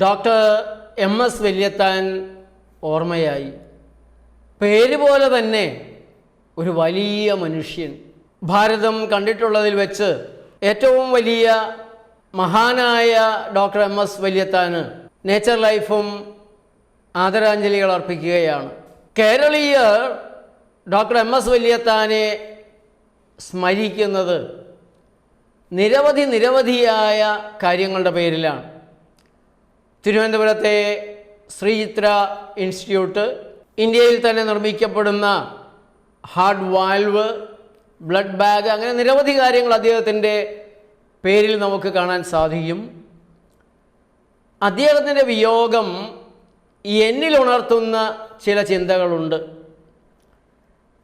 Doctor M S Valiathan ഓർമ്മയായി. പേര് പോലെ തന്നെ ഒരു വലിയ മനുഷ്യൻ. ഭാരതം കണ്ടിട്ടുള്ളതിൽ വെച്ച് ഏറ്റവും വലിയ മഹാനായ ഡോക്ടർ എം എസ് വല്യത്താന് നേച്ചർ ലൈഫും ആദരാഞ്ജലികൾ അർപ്പിക്കുകയാണ്. കേരളീയർ ഡോക്ടർ എം എസ് വല്യത്താനെ സ്മരിക്കുന്നത് നിരവധി നിരവധിയായ കാര്യങ്ങളുടെ പേരിലാണ്. തിരുവനന്തപുരത്തെ ശ്രീചിത്ര ഇൻസ്റ്റിറ്റ്യൂട്ട് ഇന്ത്യയിൽ തന്നെ നിർമ്മിക്കപ്പെടുന്ന ഹാർഡ് വാൽവ് ബ്ലഡ് ബാഗ് അങ്ങനെ നിരവധി കാര്യങ്ങൾ അദ്ദേഹത്തിന്റെ പേരിൽ നമുക്ക് കാണാൻ സാധിക്കും. അദ്ദേഹത്തിന്റെ വിയോഗം എന്നിൽ ഉണർത്തുന്ന ചില ചിന്തകളുണ്ട്.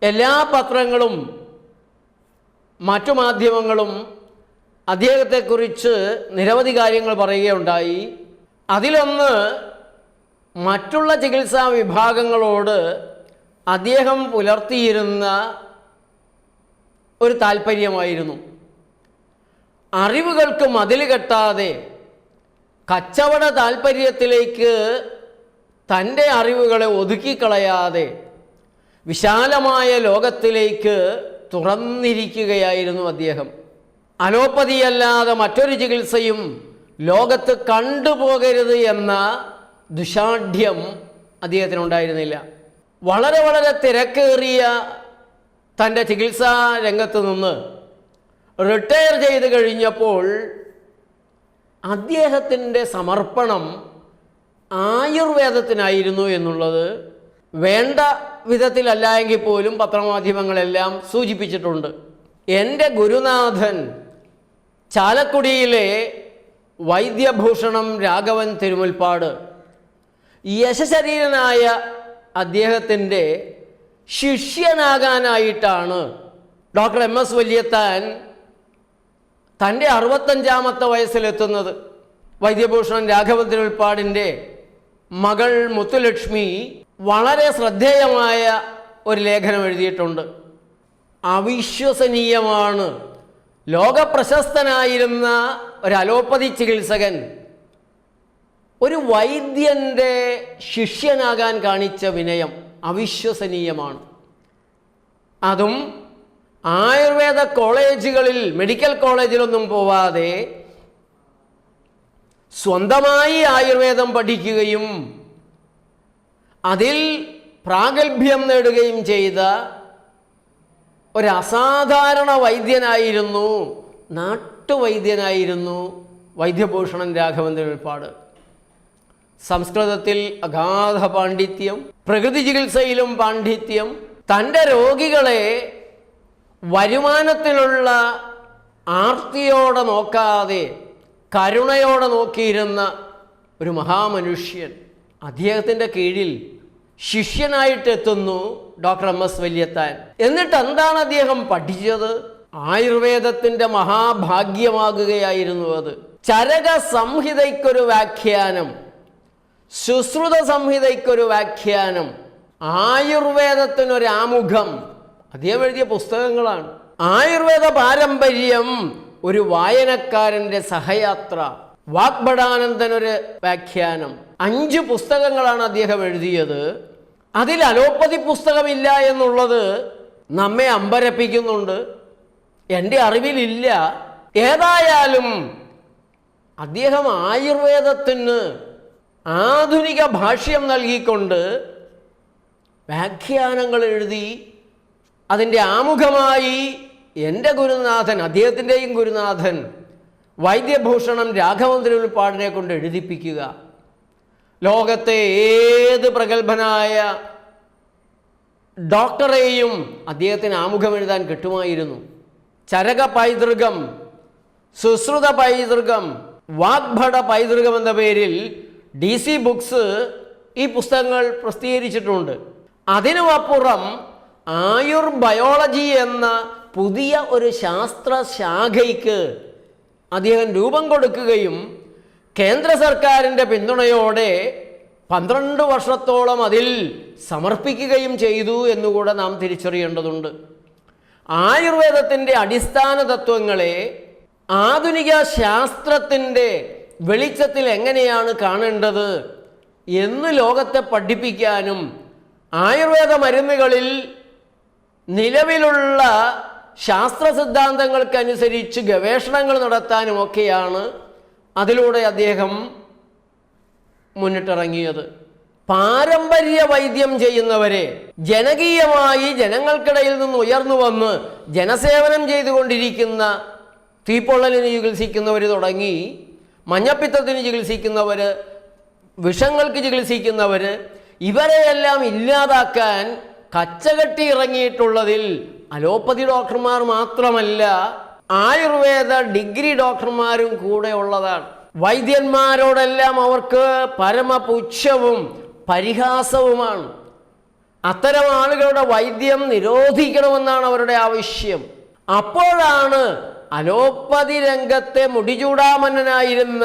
എല്ലാ പത്രങ്ങളും മറ്റു മാധ്യമങ്ങളും അദ്ദേഹത്തെക്കുറിച്ച് നിരവധി കാര്യങ്ങൾ പറയുകയുണ്ടായി. അതിലൊന്ന് മറ്റുള്ള ചികിത്സാ വിഭാഗങ്ങളോട് അദ്ദേഹം പുലർത്തിയിരുന്ന ഒരു താല്പര്യമായിരുന്നു. അറിവുകൾക്ക് മതിൽ കെട്ടാതെ കച്ചവട താല്പര്യത്തിലേക്ക് തന്റെ അറിവുകളെ ഒതുക്കിക്കളയാതെ വിശാലമായ ലോകത്തിലേക്ക് തുറന്നിരിക്കുകയായിരുന്നു അദ്ദേഹം. അലോപ്പതിയല്ലാതെ മറ്റൊരു ചികിത്സയും ലോകത്ത് കണ്ടുപോകരുത് എന്ന ദുഷാഢ്യം അദ്ദേഹത്തിന് ഉണ്ടായിരുന്നില്ല വളരെ വളരെ തിരക്കേറിയ തന്റെ ചികിത്സാ രംഗത്ത് നിന്ന് റിട്ടയർ ചെയ്ത് കഴിഞ്ഞപ്പോൾ അദ്ദേഹത്തിന്റെ സമർപ്പണം ആയുർവേദത്തിനായിരുന്നു എന്നുള്ളത് വേണ്ട വിധത്തിലല്ല എങ്കിൽ പോലും പത്രമാധ്യമങ്ങളെല്ലാം സൂചിപ്പിച്ചിട്ടുണ്ട്. എന്റെ ഗുരുനാഥൻ ചാലക്കുടിയിലെ വൈദ്യഭൂഷണം രാഘവൻ തിരുമുൽപ്പാട്. യശശരീരനായ അദ്ദേഹത്തിന്റെ ശിഷ്യനാകാനായിട്ടാണ് ഡോക്ടർ എം എസ് വല്യത്താൻ തന്റെ അറുപത്തഞ്ചാമത്തെ വയസ്സിലെത്തുന്നത്. വൈദ്യഭൂഷണൻ രാഘവൻ തിരുമുൽപ്പാടിന്റെ മകൾ മുത്തുലക്ഷ്മി വളരെ ശ്രദ്ധേയമായ ഒരു ലേഖനം എഴുതിയിട്ടുണ്ട്. അവിശ്വസനീയമാണ്. ലോകപ്രശസ്തനായിരുന്ന ഒരു അലോപ്പതി ചികിത്സകൻ ഒരു വൈദ്യന്റെ ശിഷ്യനാകാൻ കാണിച്ച വിനയം അവിശ്വസനീയമാണ്. അതും ആയുർവേദ കോളേജുകളിൽ മെഡിക്കൽ കോളേജിലൊന്നും പോവാതെ സ്വന്തമായി ആയുർവേദം പഠിക്കുകയും അതിൽ പ്രാഗൽഭ്യം നേടുകയും ചെയ്ത ഒരു വൈദ്യനായിരുന്നു നാട്ടുവൈദ്യനായിരുന്നു വൈദ്യഭൂഷണൻ രാഘവൻ തിരുപ്പാട് സംസ്കൃതത്തിൽ അഗാധ പാണ്ഡിത്യം പ്രകൃതി ചികിത്സയിലും പാണ്ഡിത്യം. തന്റെ രോഗികളെ വരുമാനത്തിലുള്ള ആർത്തിയോടെ നോക്കാതെ കരുണയോടെ നോക്കിയിരുന്ന ഒരു മഹാമനുഷ്യൻ അദ്ദേഹത്തിന്റെ കീഴിൽ ശിഷ്യനായിട്ട് എത്തുന്നു ഡോക്ടർ എം എസ് വല്യത്താൻ. എന്നിട്ട് എന്താണ് അദ്ദേഹം പഠിച്ചത്? ആയുർവേദത്തിന്റെ മഹാഭാഗ്യമാകുകയായിരുന്നു അത്. ചരക സംഹിതയ്ക്കൊരു വ്യാഖ്യാനം ശുശ്രുത സംഹിതയ്ക്കൊരു വ്യാഖ്യാനം ആയുർവേദത്തിനൊരാമുഖം. അദ്ദേഹം എഴുതിയ പുസ്തകങ്ങളാണ്. ആയുർവേദ പാരമ്പര്യം ഒരു വായനക്കാരന്റെ സഹയാത്ര വാഗ്ഭടാനന്ദനൊരു വ്യാഖ്യാനം. അഞ്ച് പുസ്തകങ്ങളാണ് അദ്ദേഹം എഴുതിയത്. അതിൽ അലോപ്പതി പുസ്തകമില്ല എന്നുള്ളത് നമ്മെ അമ്പരപ്പിക്കുന്നുണ്ട്. എന്റെ അറിവിലില്ല. ഏതായാലും അദ്ദേഹം ആയുർവേദത്തിന് ആധുനിക ഭാഷ്യം നൽകിക്കൊണ്ട് വ്യാഖ്യാനങ്ങൾ എഴുതി അതിന്റെ ആമുഖമായി എന്റെ ഗുരുനാഥൻ അദ്ദേഹത്തിന്റെയും ഗുരുനാഥൻ വൈദ്യഭൂഷണം രാഘവന്ദ്ര തിരുവിൽപ്പാടിനെ കൊണ്ട് എഴുതിപ്പിക്കുക. ലോകത്തെ ഏത് പ്രഗത്ഭനായ ഡോക്ടറെയും അദ്ദേഹത്തിന് ആമുഖം എഴുതാൻ കിട്ടുമായിരുന്നു. ചരക പൈതൃകം സുശ്രുത പൈതൃകം വാഗ്ഭട പൈതൃകം എന്ന പേരിൽ ഡി സി ബുക്സ് ഈ പുസ്തകങ്ങൾ പ്രസിദ്ധീകരിച്ചിട്ടുണ്ട്. അതിനുമപ്പുറം ആയുർബയോളജി എന്ന പുതിയ ഒരു ശാസ്ത്ര ശാഖയ്ക്ക് അദ്ദേഹം രൂപം കൊടുക്കുകയും കേന്ദ്ര സർക്കാരിന്റെ പിന്തുണയോടെ പന്ത്രണ്ട് വർഷത്തോളം അതിൽ സമർപ്പിക്കുകയും ചെയ്തു എന്നുകൂടെ നാം തിരിച്ചറിയേണ്ടതുണ്ട്. ആയുർവേദത്തിന്റെ അടിസ്ഥാന തത്വങ്ങളെ ആധുനിക ശാസ്ത്രത്തിന്റെ വെളിച്ചത്തിൽ എങ്ങനെയാണ് കാണേണ്ടത് എന്ന് ലോകത്തെ പഠിപ്പിക്കാനും ആയുർവേദ മരുന്നുകളിൽ നിലവിലുള്ള ശാസ്ത്ര സിദ്ധാന്തങ്ങൾക്കനുസരിച്ച് ഗവേഷണങ്ങൾ നടത്താനുമൊക്കെയാണ് അതിലൂടെ അദ്ദേഹം മുന്നിട്ടിറങ്ങിയത്. പാരമ്പര്യ വൈദ്യം ചെയ്യുന്നവരെ ജനകീയമായി ജനങ്ങൾക്കിടയിൽ നിന്ന് ഉയർന്നു വന്ന് ജനസേവനം ചെയ്തുകൊണ്ടിരിക്കുന്ന തീപ്പൊള്ളലിന് ചികിത്സിക്കുന്നവർ തുടങ്ങി മഞ്ഞപ്പിത്തത്തിന് ചികിത്സിക്കുന്നവർ വിഷങ്ങൾക്ക് ചികിത്സിക്കുന്നവർ ഇവരെയെല്ലാം ഇല്ലാതാക്കാൻ കച്ചകെട്ടി ഇറങ്ങിയിട്ടുള്ളതിൽ അലോപ്പതി ഡോക്ടർമാർ മാത്രമല്ല ആയുർവേദ ഡിഗ്രി ഡോക്ടർമാരും കൂടെ ഉള്ളതാണ്. വൈദ്യന്മാരോടെല്ലാം അവർക്ക് പരമപുച്ഛവും പരിഹാസവുമാണ്. അത്തരം ആളുകളുടെ വൈദ്യം നിരോധിക്കണമെന്നാണ് അവരുടെ ആവശ്യം. അപ്പോഴാണ് അലോപ്പതി രംഗത്തെ മുടിചൂടാമന്നനായിരുന്ന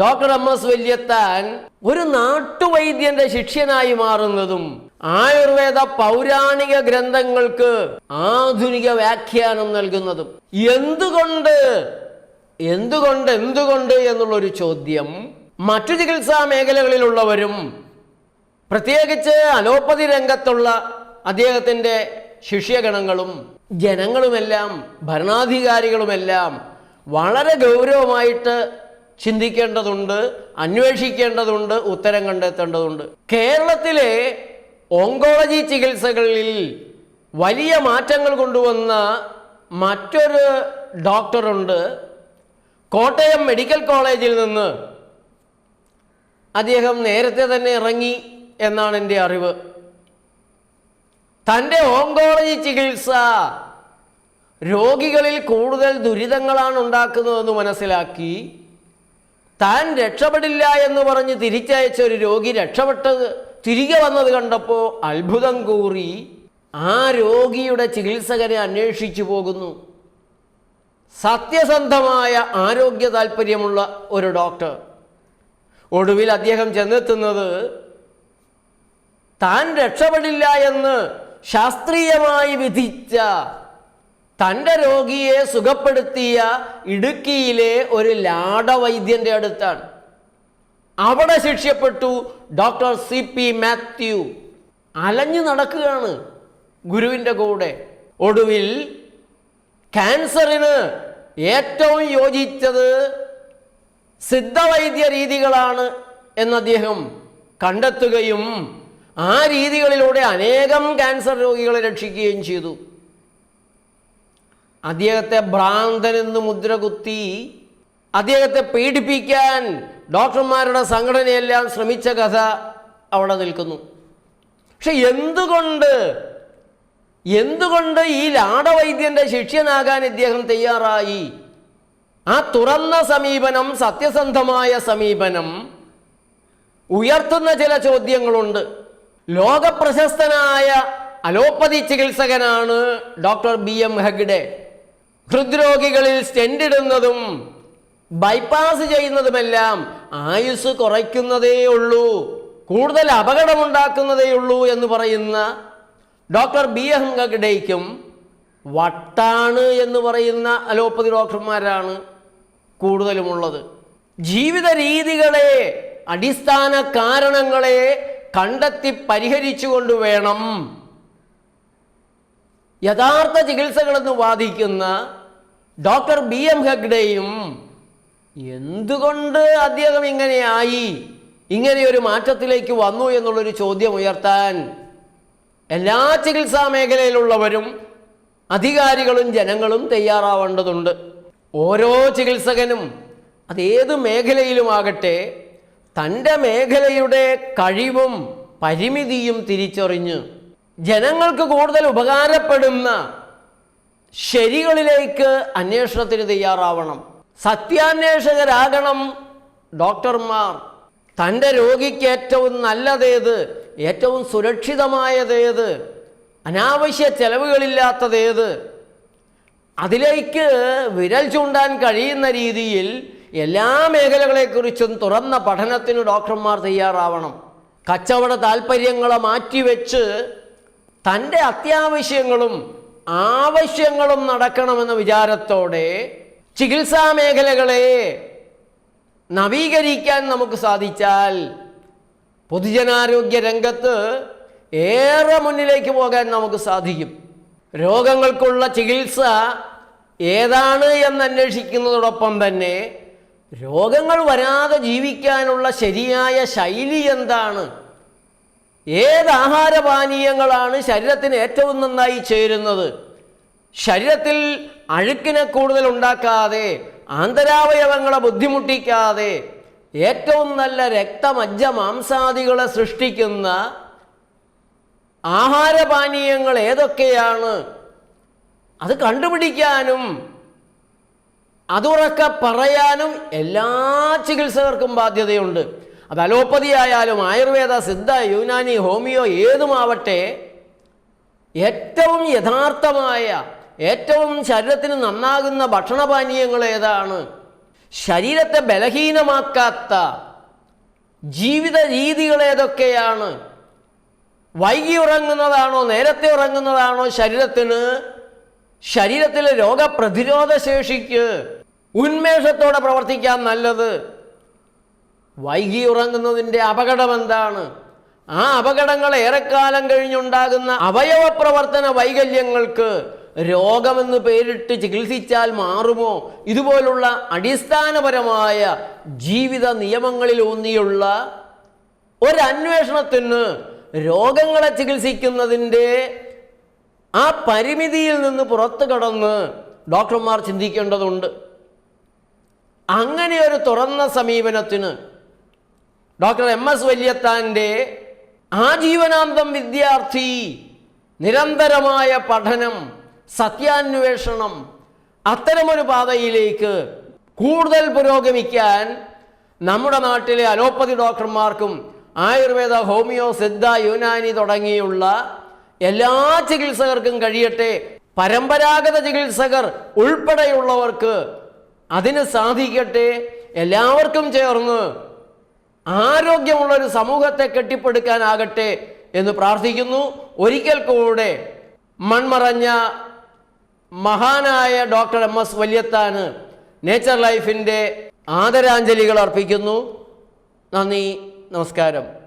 ഡോക്ടർ എം എസ് വല്യത്താൻ ഒരു നാട്ടുവൈദ്യന്റെ ശിഷ്യനായി മാറുന്നതും ആയുർവേദ പൗരാണിക ഗ്രന്ഥങ്ങൾക്ക് ആധുനിക വ്യാഖ്യാനം നൽകുന്നതും. എന്തുകൊണ്ട്? എന്തുകൊണ്ട് എന്തുകൊണ്ട് എന്നുള്ളൊരു ചോദ്യം. മറ്റു ചികിത്സാ മേഖലകളിലുള്ളവരും പ്രത്യേകിച്ച് അലോപ്പതി രംഗത്തുള്ള അദ്ദേഹത്തിന്റെ ശിഷ്യഗണങ്ങളും ജനങ്ങളുമെല്ലാം ഭരണാധികാരികളുമെല്ലാം വളരെ ഗൗരവമായിട്ട് ചിന്തിക്കേണ്ടതുണ്ട് അന്വേഷിക്കേണ്ടതുണ്ട് ഉത്തരം കണ്ടെത്തേണ്ടതുണ്ട്. കേരളത്തിലെ ഓങ്കോളജി ചികിത്സകളിൽ വലിയ മാറ്റങ്ങൾ കൊണ്ടുവന്ന മറ്റൊരു ഡോക്ടറുണ്ട്. കോട്ടയം മെഡിക്കൽ കോളേജിൽ നിന്ന് അദ്ദേഹം നേരത്തെ തന്നെ ഇറങ്ങി. എന്നാണ് എന്റെ അറിവ്. തന്റെ ഓങ്കോളജി ചികിത്സ രോഗികളിൽ കൂടുതൽ ദുരിതങ്ങളാണ് ഉണ്ടാക്കുന്നതെന്ന് മനസ്സിലാക്കി താൻ രക്ഷപ്പെടില്ല എന്ന് പറഞ്ഞ് തിരിച്ചയച്ച ഒരു രോഗി രക്ഷപ്പെട്ടത് തിരികെ വന്നത് കണ്ടപ്പോൾ അത്ഭുതം കൂറി ആ രോഗിയുടെ ചികിത്സകനെ അന്വേഷിച്ചു പോകുന്നു. സത്യസന്ധമായ ആരോഗ്യ താല്പര്യമുള്ള ഒരു ഡോക്ടർ. ഒടുവിൽ അദ്ദേഹം ചെന്നെത്തുന്നത് താൻ രക്ഷപ്പെടില്ല എന്ന് ശാസ്ത്രീയമായി വിധിച്ച തന്റെ രോഗിയെ സുഖപ്പെടുത്തിയ ഇടുക്കിയിലെ ഒരു ലാടവൈദ്യന്റെ അടുത്താണ്. അവിടെ ശിക്ഷ്യപ്പെട്ടു ഡോക്ടർ സി പി മാത്യു. അലഞ്ഞു നടക്കുകയാണ് ഗുരുവിന്റെ കൂടെ. ഒടുവിൽ ക്യാൻസറിന് ഏറ്റവും യോജിച്ചത് സിദ്ധവൈദ്യ രീതികളാണ് എന്ന് അദ്ദേഹം കണ്ടെത്തുകയും ആ രീതികളിലൂടെ അനേകം ക്യാൻസർ രോഗികളെ രക്ഷിക്കുകയും ചെയ്തു. അദ്ദേഹത്തെ ഭ്രാന്തനെന്ന് മുദ്ര കുത്തി അദ്ദേഹത്തെ പീഡിപ്പിക്കാൻ ഡോക്ടർമാരുടെ സംഘടനയെല്ലാം ശ്രമിച്ച കഥ അവിടെ നിൽക്കുന്നു. പക്ഷെ എന്തുകൊണ്ട് എന്തുകൊണ്ട് ഈ ലാടവൈദ്യന്റെ ശിഷ്യനാകാൻ ഇദ്ദേഹം തയ്യാറായി? ആ തുറന്ന സമീപനം സത്യസന്ധമായ സമീപനം ഉയർത്തുന്ന ചില ചോദ്യങ്ങളുണ്ട്. ലോകപ്രശസ്തനായ അലോപ്പതി ചികിത്സകനാണ് ഡോക്ടർ ബി എം ഹെഗ്ഡെ. ഹൃദ്രോഗികളിൽ സ്റ്റെൻഡിടുന്നതും ബൈപ്പാസ് ചെയ്യുന്നതുമെല്ലാം ആയുസ് കുറയ്ക്കുന്നതേ ഉള്ളൂ കൂടുതൽ അപകടമുണ്ടാക്കുന്നതേ ഉള്ളൂ എന്ന് പറയുന്ന ഡോക്ടർ ബി എം ഹെഗ്ഡേക്കും വട്ടാണ് എന്ന് പറയുന്ന അലോപ്പതി ഡോക്ടർമാരാണ് കൂടുതലുമുള്ളത്. ജീവിത രീതികളെ അടിസ്ഥാന കാരണങ്ങളെ കണ്ടെത്തി പരിഹരിച്ചുകൊണ്ട് വേണം. യഥാർത്ഥ ചികിത്സകളെന്ന് വാദിക്കുന്ന ഡോക്ടർ ബി എം ഹെഗ്ഡെയും എന്തുകൊണ്ട് അദ്ദേഹം ഇങ്ങനെയായി? ഇങ്ങനെയൊരു മാറ്റത്തിലേക്ക് വന്നു എന്നുള്ളൊരു ചോദ്യം ഉയർത്താൻ എല്ലാ ചികിത്സാ മേഖലയിലുള്ളവരും അധികാരികളും ജനങ്ങളും തയ്യാറാവേണ്ടതുണ്ട്. ഓരോ ചികിത്സകനും അത് അതേത് മേഖലയിലുമാകട്ടെ തന്റെ മേഖലയുടെ കഴിവും പരിമിതിയും തിരിച്ചറിഞ്ഞ് ജനങ്ങൾക്ക് കൂടുതൽ ഉപകാരപ്പെടുന്ന ശരികളിലേക്ക് അന്വേഷണത്തിന് തയ്യാറാവണം. സത്യാന്വേഷകരാകണം ഡോക്ടർമാർ. തന്റെ രോഗിക്ക് ഏറ്റവും നല്ലതേത് ഏറ്റവും സുരക്ഷിതമായതേത് അനാവശ്യ ചെലവുകളില്ലാത്തതേത് അതിലേക്ക് വിരൽ ചൂണ്ടാൻ കഴിയുന്ന രീതിയിൽ എല്ലാ മേഖലകളെക്കുറിച്ചും തുറന്ന പഠനത്തിന് ഡോക്ടർമാർ തയ്യാറാവണം. കച്ചവട താല്പര്യങ്ങളെ മാറ്റിവെച്ച് തന്റെ അത്യാവശ്യങ്ങളും ആവശ്യങ്ങളും നടക്കണമെന്ന വിചാരത്തോടെ ചികിത്സാ മേഖലകളെ നവീകരിക്കാൻ നമുക്ക് സാധിച്ചാൽ പൊതുജനാരോഗ്യ രംഗത്ത് ഏറെ മുന്നിലേക്ക് പോകാൻ നമുക്ക് സാധിക്കും. രോഗങ്ങൾക്കുള്ള ചികിത്സ ഏതാണ് എന്ന് അന്വേഷിക്കുന്നതോടൊപ്പം തന്നെ രോഗങ്ങൾ വരാതെ ജീവിക്കാനുള്ള ശരിയായ ശൈലി എന്താണ്? ഏത് ആഹാരപാനീയങ്ങളാണ് ശരീരത്തിന് ഏറ്റവും നന്നായി ചേരുന്നത്? ശരീരത്തിൽ അഴുക്കിനെ കൂടുതൽ ഉണ്ടാക്കാതെ ആന്തരാവയവങ്ങളെ ബുദ്ധിമുട്ടിക്കാതെ ഏറ്റവും നല്ല രക്തമജ്ജ മാംസാദികളെ സൃഷ്ടിക്കുന്ന ആഹാരപാനീയങ്ങൾ ഏതൊക്കെയാണ്? അത് കണ്ടുപിടിക്കാനും അതുറക്കെ പറയാനും എല്ലാ ചികിത്സകർക്കും ബാധ്യതയുണ്ട്. അത് അലോപ്പതി ആയാലും ആയുർവേദ സിദ്ധ യുനാനി ഹോമിയോ ഏതുമാവട്ടെ ഏറ്റവും യഥാർത്ഥമായ ഏറ്റവും ശരീരത്തിന് നന്നാകുന്ന ഭക്ഷണപാനീയങ്ങൾ ഏതാണ്? ശരീരത്തെ ബലഹീനമാക്കാത്ത ജീവിത രീതികൾ ഏതൊക്കെയാണ്? വൈകി ഉറങ്ങുന്നതാണോ നേരത്തെ ഉറങ്ങുന്നതാണോ ശരീരത്തിന് ശരീരത്തിലെ രോഗപ്രതിരോധ ശേഷിക്ക് ഉന്മേഷത്തോടെ പ്രവർത്തിക്കാൻ നല്ലത്. വൈകി ഉറങ്ങുന്നതിന്റെ അപകടം എന്താണ്? ആ അപകടങ്ങൾ ഏറെക്കാലം കഴിഞ്ഞുണ്ടാകുന്ന അവയവ പ്രവർത്തന വൈകല്യങ്ങൾക്ക് രോഗമെന്ന് പേരിട്ട് ചികിത്സിച്ചാൽ മാറുമോ? ഇതുപോലുള്ള അടിസ്ഥാനപരമായ ജീവിത നിയമങ്ങളിൽ ഊന്നിയുള്ള ഒരു അന്വേഷണത്തിന് രോഗങ്ങളെ ചികിത്സിക്കുന്നതിന്റെ ആ പരിമിതിയിൽ നിന്ന് പുറത്തു കടന്ന് ഡോക്ടർമാർ ചിന്തിക്കേണ്ടതുണ്ട്. അങ്ങനെ ഒരു തുറന്ന സമീപനത്തിന് ഡോക്ടർ എം എസ് വല്യത്താന്റെ ആജീവനാന്തം വിദ്യാർത്ഥി നിരന്തരമായ പഠനം സത്യാന്വേഷണം അത്തരമൊരു പാതയിലേക്ക് കൂടുതൽ പുരോഗമിക്കാൻ നമ്മുടെ നാട്ടിലെ അലോപ്പതി ഡോക്ടർമാർക്കും ആയുർവേദ ഹോമിയോ സിദ്ധ യുനാനി തുടങ്ങിയുള്ള എല്ലാ ചികിത്സകർക്കും കഴിയട്ടെ. പരമ്പരാഗത ചികിത്സകർ ഉൾപ്പെടെയുള്ളവർക്ക് അതിന് സാധിക്കട്ടെ. എല്ലാവർക്കും ചേർന്ന് ആരോഗ്യമുള്ള ഒരു സമൂഹത്തെ കെട്ടിപ്പടുക്കാനാകട്ടെ എന്ന് പ്രാർത്ഥിക്കുന്നു. ഒരിക്കൽ കൂടെ മൺമറഞ്ഞ മഹാനായ ഡോക്ടർ എം എസ് വല്യത്താന് നേച്ചർ ലൈഫിന്റെ ആദരാഞ്ജലികൾ അർപ്പിക്കുന്നു. നന്ദി നമസ്കാരം.